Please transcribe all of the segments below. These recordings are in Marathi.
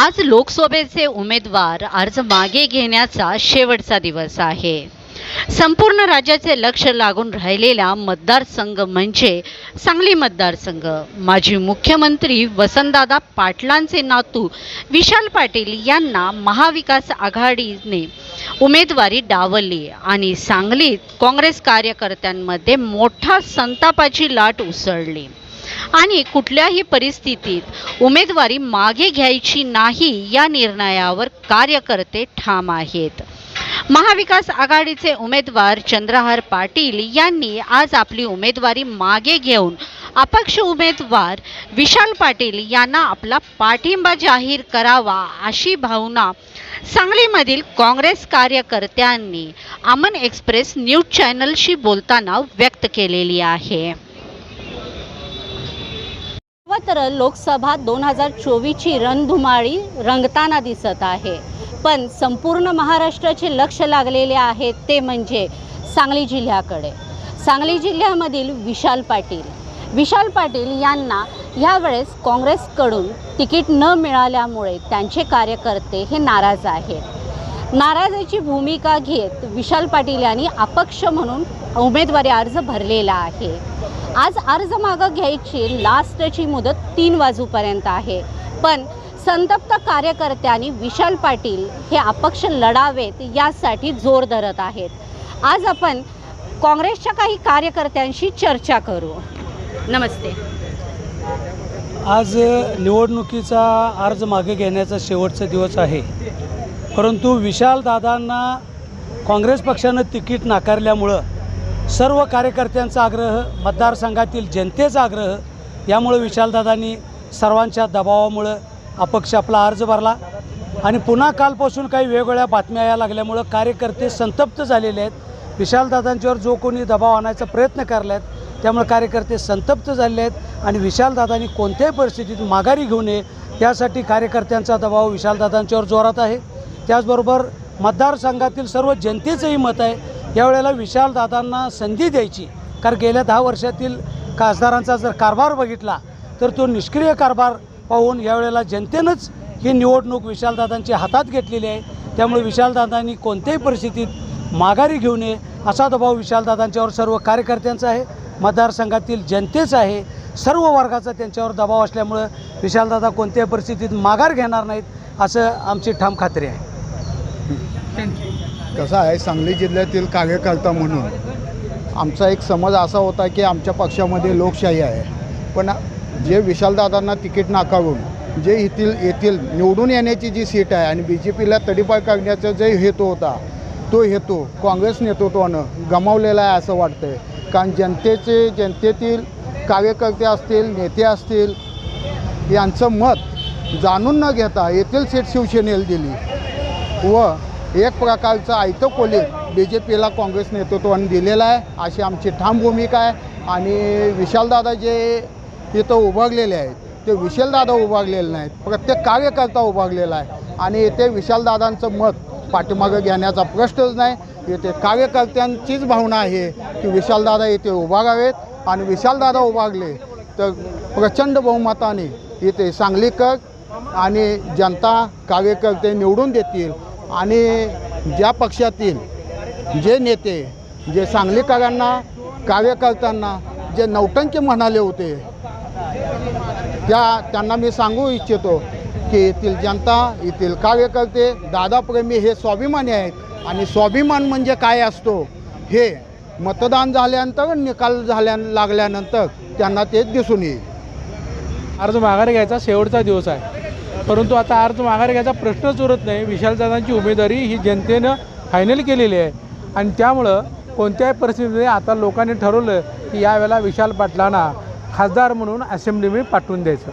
आज लोकसभेचे उमेदवार अर्ज मागे घेण्याचा शेवटचा दिवस आहे. संपूर्ण राज्याचे लक्ष लागून राहिलेला मतदारसंघ म्हणजे सांगली मतदारसंघ. माजी मुख्यमंत्री वसंतदादा पाटलांचे नातू विशाल पाटील यांना महाविकास आघाडीने उमेदवारी डावलली आणि सांगलीत काँग्रेस कार्यकर्त्यांमध्ये मोठा संतापाची लाट उसळली. आणि कुठल्याही परिस्थितीत उमेदवारी मागे घ्यायची नाही या निर्णयावर कार्यकर्ते ठाम आहेत. महाविकास आघाडीचे उमेदवार चंद्रहार पाटील यांनी आज आपली उमेदवारी मागे घेऊन अपक्ष उमेदवार विशाल पाटील यांना आपला पाठिंबा जाहीर करावा अशी भावना सांगलीमधील काँग्रेस कार्यकर्त्यांनी अमन एक्सप्रेस न्यूज चॅनलशी बोलताना व्यक्त केलेली आहे. सर्वत्र लोकसभा दोन हजार चोवीसची रणधुमाळी रंगताना दिसत आहे. पण संपूर्ण महाराष्ट्राचे लक्ष लागलेले आहे ते म्हणजे सांगली जिल्ह्याकडे. सांगली जिल्ह्यामधील विशाल पाटील. विशाल पाटील यांना यावेळेस काँग्रेसकडून तिकीट न मिळाल्यामुळे त्यांचे कार्यकर्ते हे नाराज आहेत. नाराजीची भूमिका घेत विशाल पाटील यांनी अपक्ष म्हणून उमेदवारी अर्ज भरलेला आहे. आज अर्ज मागं घ्यायची लास्टची मुदत तीन वाजूपर्यंत आहे. पण संतप्त कार्यकर्त्यांनी विशाल पाटील हे अपक्ष लढावेत यासाठी जोर धरत आहेत. आज आपण काँग्रेसच्या काही कार्यकर्त्यांशी चर्चा करू. नमस्ते. आज निवडणुकीचा अर्ज मागे घेण्याचा शेवटचा दिवस आहे. परंतु विशाल दादांना काँग्रेस पक्षानं तिकीट नाकारल्यामुळं सर्व कार्यकर्त्यांचा आग्रह मतदारसंघातील जनतेचा आग्रह यामुळं विशालदादांनी सर्वांच्या दबावामुळं अपक्ष आपला अर्ज भरला. आणि पुन्हा कालपासून काही वेगवेगळ्या बातम्या या लागल्यामुळं कार्यकर्ते संतप्त झालेले आहेत. विशालदादांच्यावर जो कोणी दबाव आणायचा प्रयत्न करला आहेत त्यामुळे कार्यकर्ते संतप्त झालेले आहेत. आणि विशालदादांनी कोणत्याही परिस्थितीत माघारी घेऊ नये यासाठी कार्यकर्त्यांचा दबाव विशालदादांच्यावर जोरात आहे. त्याचबरोबर मतदारसंघातील सर्व जनतेचंही मत आहे यावेळेला विशालदादांना संधी द्यायची. कारण गेल्या दहा वर्षातील खासदारांचा जर कारभार बघितला तर तो निष्क्रिय कारभार पाहून यावेळेला जनतेनंच ही निवडणूक विशालदादांच्या हातात घेतलेली आहे. त्यामुळे विशालदादांनी कोणत्याही परिस्थितीत माघारी घेऊ नये असा दबाव विशालदादांच्यावर सर्व कार्यकर्त्यांचा आहे. मतदारसंघातील जनतेचा आहे. सर्व वर्गाचा त्यांच्यावर दबाव असल्यामुळं विशालदादा कोणत्याही परिस्थितीत माघार घेणार नाहीत असं आमची ठाम खात्री आहे. कसं आहे सांगली जिल्ह्यातील कार्यकर्ता म्हणून आमचा एक समज असा होता की आमच्या पक्षामध्ये लोकशाही आहे. पण जे विशालदादांना तिकीट नाकारून जे येथील येथील निवडून येण्याची जी सीट आहे आणि बी जे पीला तडीपाय करण्याचा जे हेतू होता तो हेतू काँग्रेस नेतृत्वानं गमावलेला आहे असं वाटतंय. कारण जनतेचे जनतेतील कार्यकर्ते असतील नेते असतील यांचं मत जाणून न घेता येथील सीट शिवसेनेला दिली व एक प्रकारचं आयतं कोलीत बी जे पीला काँग्रेस नेतृत्वाने दिलेलं आहे. अशी आमची ठाम भूमिका आहे. आणि विशालदादा जे इथं उभारलेले आहेत ते विशालदादा उभारलेले नाहीत. प्रत्येक कार्यकर्ता उभारलेला आहे. आणि इथे विशालदादांचं मत पाठीमागं घेण्याचा प्रश्नच नाही. येथे कार्यकर्त्यांचीच भावना आहे की विशालदादा इथे उभारावेत. आणि विशालदादा उभारले तर प्रचंड बहुमताने इथे सांगलीकर आणि जनता कार्यकर्ते निवडून देतील आणि ज्या पक्षातील जे नेते जे सांगलीकरांना कार्यकर्त्यांना जे नौटंकी म्हणाले होते त्या त्यांना मी सांगू इच्छितो की येथील जनता येथील कार्यकर्ते दादाप्रेमी हे स्वाभिमानी आहेत. आणि स्वाभिमान म्हणजे काय असतो? हे मतदान झाल्यानंतर निकाल झाल्या लागल्यानंतर त्यांना ते दिसून येईल. अर्ज माघारी घ्यायचा शेवटचा दिवस आहे. परंतु आता अर्ज माघार घ्यायचा प्रश्नच उरत नाही. विशालदादांची उमेदवारी ही जनतेनं फायनल केलेली आहे. आणि त्यामुळं कोणत्याही परिस्थितीमध्ये आता लोकांनी ठरवलं की यावेळेला विशाल पाटलांना खासदार म्हणून असेंब्लीमध्ये पाठवून द्यायचं.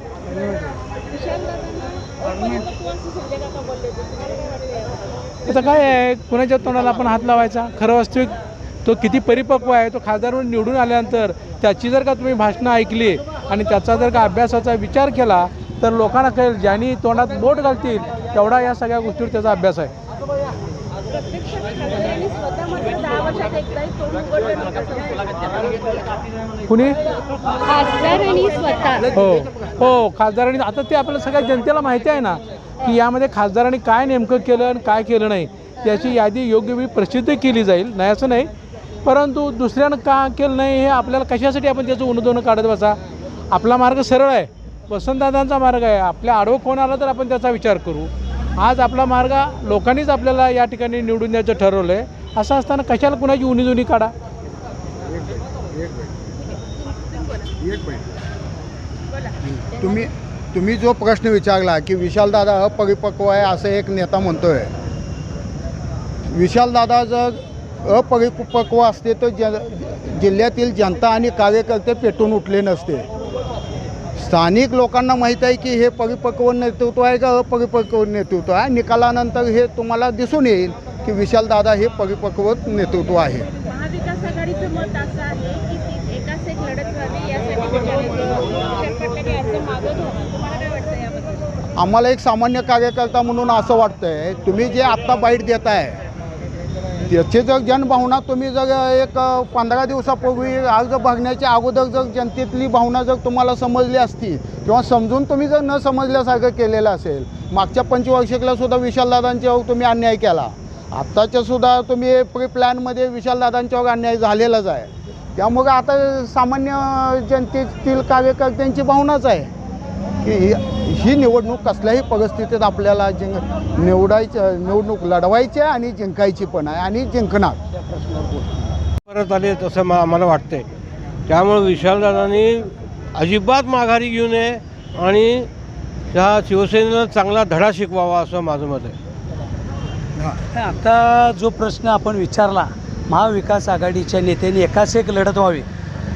आता काय आहे? कोणाच्या तोंडाला आपण हात लावायचा? खरं वास्तविक तो किती परिपक्व आहे तो खासदार म्हणून निवडून आल्यानंतर त्याची जर का तुम्ही भाषणं ऐकली आणि त्याचा जर का अभ्यासाचा विचार केला तर लोकांना कळेल ज्यांनी तोंडात बोट घालतील तेवढा या सगळ्या गोष्टीवर त्याचा अभ्यास आहे. कुणी? हो हो खासदारांनी. आता ते आपल्या सगळ्या जनतेला माहिती आहे ना की यामध्ये खासदारांनी काय नेमकं केलं आणि काय केलं नाही याची यादी योग्य वेळी प्रसिद्ध केली जाईल नाही असं नाही. परंतु दुसऱ्यानं का केलं नाही हे आपल्याला कशासाठी आपण त्याचं उणदोनं काढत बसा? आपला मार्ग सरळ आहे. वसंतदादांचा मार्ग आहे. आपल्या आडवं कोण आला तर आपण त्याचा विचार करू. आज आपला मार्ग लोकांनीच आपल्याला या ठिकाणी निवडून द्यायचं ठरवलं आहे असं असताना कशाला कुणाची उणीधुनी काढा? तुम्ही तुम्ही जो प्रश्न विचारला की विशालदादा अपरिपक्व आहे असं एक नेता म्हणतोय. विशालदादा जर अपरिपक्व असते तर ज जिल्ह्यातील जनता आणि कार्यकर्ते पेटून उठले नसते. स्थानिक लोकांना माहीत आहे की हे परिपक्व नेतृत्व आहे का अपरिपक्व नेतृत्व आहे? निकालानंतर हे तुम्हाला दिसून येईल की विशालदादा हे परिपक्व नेतृत्व आहे. महाविकास आघाडीचं मत असं आहे की ती एकाच एक लढत व्हावी यासाठी विशाल पाटलांनी अर्ज मागत होता तुम्हाला काय वाटतं याबद्दल? आम्हाला एक सामान्य कार्यकर्ता म्हणून असं वाटतंय तुम्ही जे आत्ता बाईट देताय त्याची जर जनभावना तुम्ही जर एक पंधरा दिवसापूर्वी अर्ज भरण्याच्या अगोदर जर जनतेतली भावना जर तुम्हाला समजली असती किंवा समजून तुम्ही जर न समजल्यासारखं केलेलं असेल मागच्या पंचवार्षिकला सुद्धा विशालदादांच्यावर तुम्ही अन्याय केला. आत्ताच्या सुद्धा तुम्ही प्री प्लॅनमध्ये विशालदादांच्यावर अन्याय झालेलाच आहे. त्यामुळे आता सामान्य जनतेतील कार्यकर्त्यांची भावनाच आहे. की ही- ही निवडणूक कसल्याही परिस्थितीत आपल्याला जिंक निवडायचं निवडणूक लढवायची आहे आणि जिंकायची पण आहे आणि जिंकणार. परत आले तसं मा आम्हाला वाटतंय. त्यामुळे विशालदादांनी अजिबात माघारी घेऊ नये आणि त्या शिवसेनेला चांगला धडा शिकवावा असं माझं मत आहे. आता जो प्रश्न आपण विचारला महाविकास आघाडीच्या नेत्यांनी एकाच एक लढत व्हावी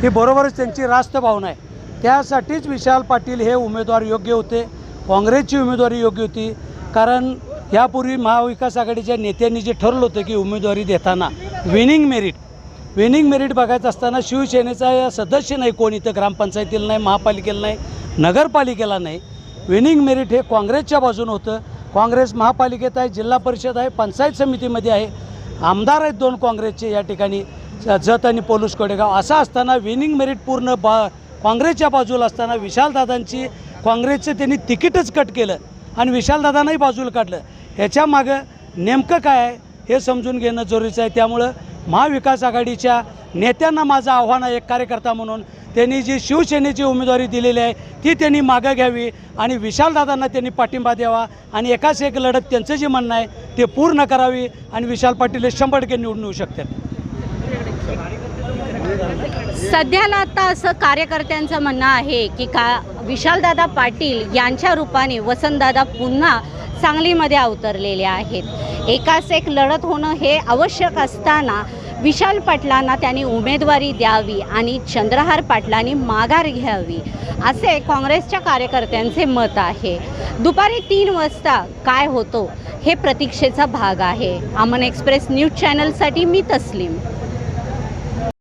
ही बरोबरच त्यांची रास्त भावना आहे. त्यासाठीच विशाल पाटील हे उमेदवार योग्य होते. काँग्रेसची उमेदवारी योग्य होती. कारण यापूर्वी महाविकास आघाडीच्या नेत्यांनी जे ठरलं होतं की उमेदवारी देताना विनिंग मेरिट विनिंग मेरिट बघायचं असताना शिवसेनेचा सदस्य नाही कोण इथं ग्रामपंचायतीला नाही महापालिकेला नाही नगरपालिकेला नाही. विनिंग मेरिट हे काँग्रेसच्या बाजूनं होतं. काँग्रेस महापालिकेत आहे जिल्हा परिषद आहे पंचायत समितीमध्ये आहे. आमदार आहेत दोन काँग्रेसचे या ठिकाणी जत आणि पोलूस कोडेगाव. असं असताना विनिंग मेरिट पूर्ण बा काँग्रेसच्या बाजूला असताना विशालदादांची काँग्रेसचं त्यांनी तिकीटच कट केलं आणि विशालदादांनाही बाजूला काढलं. ह्याच्या मागं नेमकं काय आहे हे समजून घेणं जरुरीचं आहे. त्यामुळं महाविकास आघाडीच्या नेत्यांना माझं आव्हान आहे एक कार्यकर्ता म्हणून. त्यांनी जी शिवसेनेची उमेदवारी दिलेली आहे ती त्यांनी मागं घ्यावी आणि विशालदादांना त्यांनी पाठिंबा द्यावा आणि एकाच एक लढत त्यांचं जे म्हणणं आहे ते पूर्ण करावी आणि विशाल पाटील हे शंभर टक्के निवडून येऊ शकतात. सध्याला आता असं कार्यकर्त्यांचं म्हणणं आहे की का विशालदादा पाटील यांच्या रूपाने वसंतदादा पुन्हा सांगलीमध्ये अवतरलेले आहेत. एकाच एक लढत होणं हे आवश्यक असताना विशाल पाटलांना त्यांनी उमेदवारी द्यावी आणि चंद्रहार पाटलांनी माघार घ्यावी असे काँग्रेसच्या कार्यकर्त्यांचे मत आहे. दुपारी तीन वाजता काय होतो हे प्रतीक्षेचा भाग आहे. अमन एक्सप्रेस न्यूज चॅनलसाठी मी तस्लीम.